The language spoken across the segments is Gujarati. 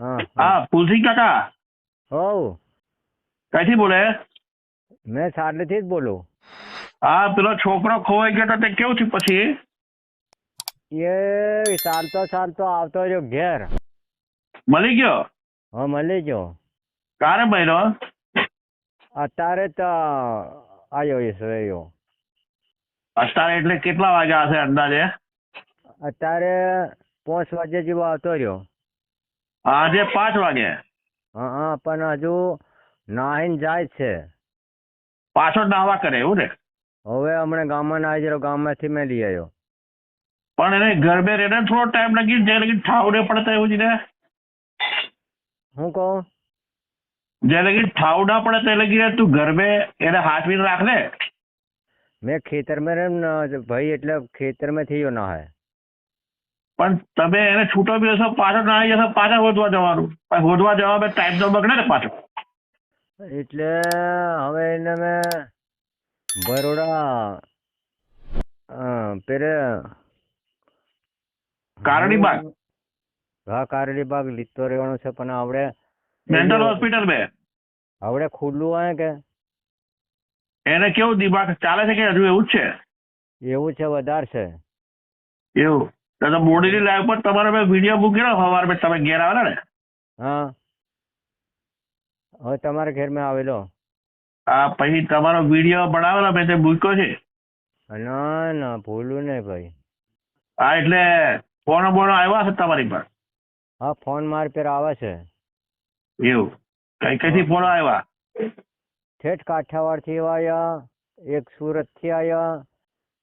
હા હા. તુલસી કાકા. હોવ. ક્યાંથી બોલે? મેં સાડલીથી જ બોલું. હા પેલો છોકરો ખોવાઈ ગયો તો કેવું થયું પછી? એ ચાલતો ચાલતો આવતો રહ્યો ઘેર. મળી ગયો? હા મળી ગયો. કારે બન્યો અત્યારે તો આવ્યો રહ્યો અત્યારે એટલે કેટલા વાગ્યા હશે અંદાજે? અત્યારે પાંચ વાગે જેવો આવતો રહ્યો. આજે પાંચ વાગે? હા હા પણ હજુ નાહીને જાય છે. પાછો નાવા કરે એવું ને? હવે હમણાં ગામમાં નાહી જરો ગામમાંથી મેં લઈ આવ્યો. પણ એને ગરબે રહે ને થોડો ટાઈમ લાગી જે લગી ઠાવ ને પડે એવું જ ને? હું કહું? જે લગી ઠાવ ના પડે તે લગી તું ગરબે એને હાથવીને રાખ ને મેં ખેતરમાં રેમ ભાઈ એટલે ખેતરમાં થયો ના હે પણ તમે એને છૂટો બી હશો પાછો ના જશો પાછા હોદવા જવાનું. પણ હોદવા જવા ટાઈમ તો બગડે ને પાછો. એટલે હવે એને મેં બરોડા પેરે પેલે કારણીબાગ? હા કારણીબાગ લીધો રહેવાનું છે પણ આવડે મેન્ટલ હોસ્પિટલ બે. આવડે ખુલ્લું હોય કે? એને કેવું દિમાગ ચાલે છે કે હજુ એવું જ છે? એવું છે વધારે છે. એવું. તો મોડીની લાઈવ પર તમારે મેં વીડિયો મૂકેલો સવાર મેં તમે ઘેર આવેલા ને? હા. હવે તમારા ઘરમાં આવેલો. હા પછી તમારો વીડિયો બનાવેલો મેં તે મૂક્યો છે? ના ના ભૂલું નહીં ભાઈ. હા એટલે ફોન બોનો આવ્યા છે તમારી પર? હા ફોન માર પર આવે છે. એવું? કઈ કઈથી ફોનો આવ્યા? ઠેઠ કાઠિયાવાડથી આવ્યા એક સુરતથી આવ્યા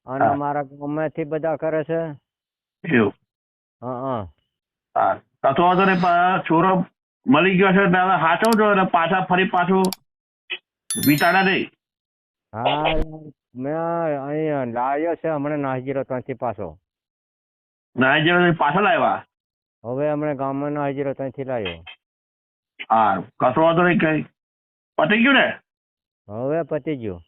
અને હા. મારા ગામમાંથી બધા કરે છે. એવું. હા હા. કશો વાંધો નહીં છોરો મળી ગયો છે એટલે હવે સાચવજો અને પાછા ફરી પાછું વિચારા નહીં. હા મેં અહીંયા લાવ્યો છે હમણાં નાહજીરો ત્યાંથી પાછો. નાહજીરો પાછો આવ્યા હવે હમણાં ગામમાં નાહજીરો ત્યાંથી લાવ્યો હા કશો વાંધો નહીં કઈ. પતી ગયું ને? હવે પતી ગયું.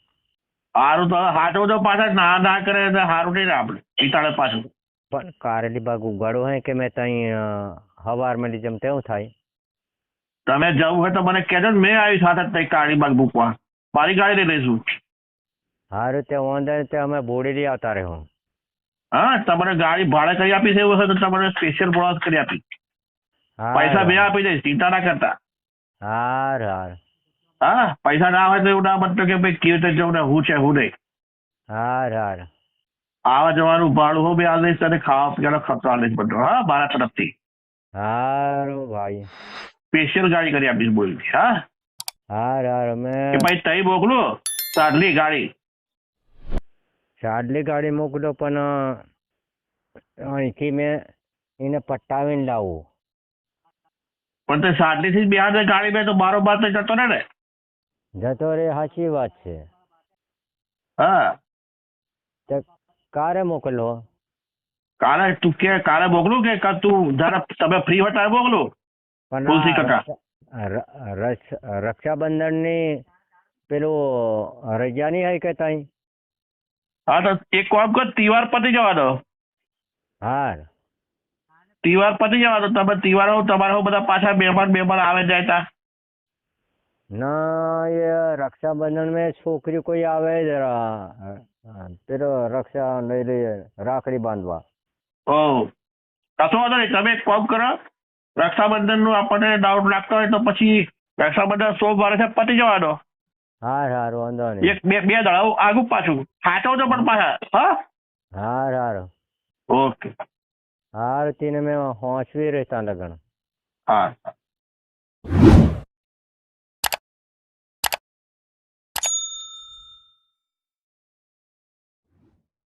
સારું તો હવે તો પાછા ના ના કરે સારું નહીં આપણે. વિચારે પાછું. પણ કારેલી બાગ ઉગાડો હે કે મેં ત્યાં હવારમાં જેમ તેવું થાય? તમે જવું હોય તો મને કહેજો ને મેં આવી સાથે તઈ કાળીબાગ મૂકવા. મારી ગાડી લઈ લઈશું. હારું તે વાંધો નહીં તે અમે બોડેલી આવતા રહે. હું હા તમારે ગાડી ભાડે કરી આપી છે એવું હશે તો તમારે સ્પેશિયલ બોનસ કરી આપી. પૈસા બે આપી દઈશ ચિંતા ના કરતા. હાર હાર. હા પૈસા ના હોય તો એવું ના બનતો કે ભાઈ કેવી રીતે જવું ને હું છે હું નહીં. હાર હાર. આવા જવાનું ભાડું હું બી આદેશ અને ખાવા પીવાનો ખર્ચો આદેશ બધો. હા મારા તરફથી. હારું ભાઈ. સ્પેશિયલ ગાડી કરી આપીશ બોલ હા? હાર હાર અમે કે ભાઈ તઈ મોકલો સાડલી ગાડી. સાડલી ગાડી મોકલો પણ અહીંથી મેં એને પટાવીને લાવું. પણ તે સાડલી થી બિહાર હાજર ગાડી બે તો મારો બાર તો જતો ને ને. જતો રે સાચી વાત છે. હા. કારે મોકલો કારે? તું કે કારે મોકલું કે કા તું જરા તમે ફ્રી હોય ત્યારે મોકલું? તુલસી કાકા. રક્ષાબંધનની પેલું રજા નહીં હોય કે તઈ? હા તો એક કામ કર તિવાર પતી જવા દો. હા તિવાર પતી જવા દો. તમે તહેવારો તમારા હું બધા પાછા મહેમાન મહેમાન આવે જાય તા. ના એ રક્ષાબંધન મેં છોકરી કોઈ આવે જરા પેલો રક્ષા લઈ લઈએ રાખડી બાંધવા. ઓ કશો વાંધો નહીં તમે એક કામ કરો રક્ષાબંધનનું આપણને ડાઉટ લાગતો હોય તો પછી રક્ષાબંધન સોમવારે છે પતી જવા દો હા હાર વાંધો નહીં. એક બે બે દડાવ આગું પાછું. સાચવજો પણ પાછા હા? હા હાર. ઓકે. હાર તેને મેં હોંચવી રહેતા લગન હા.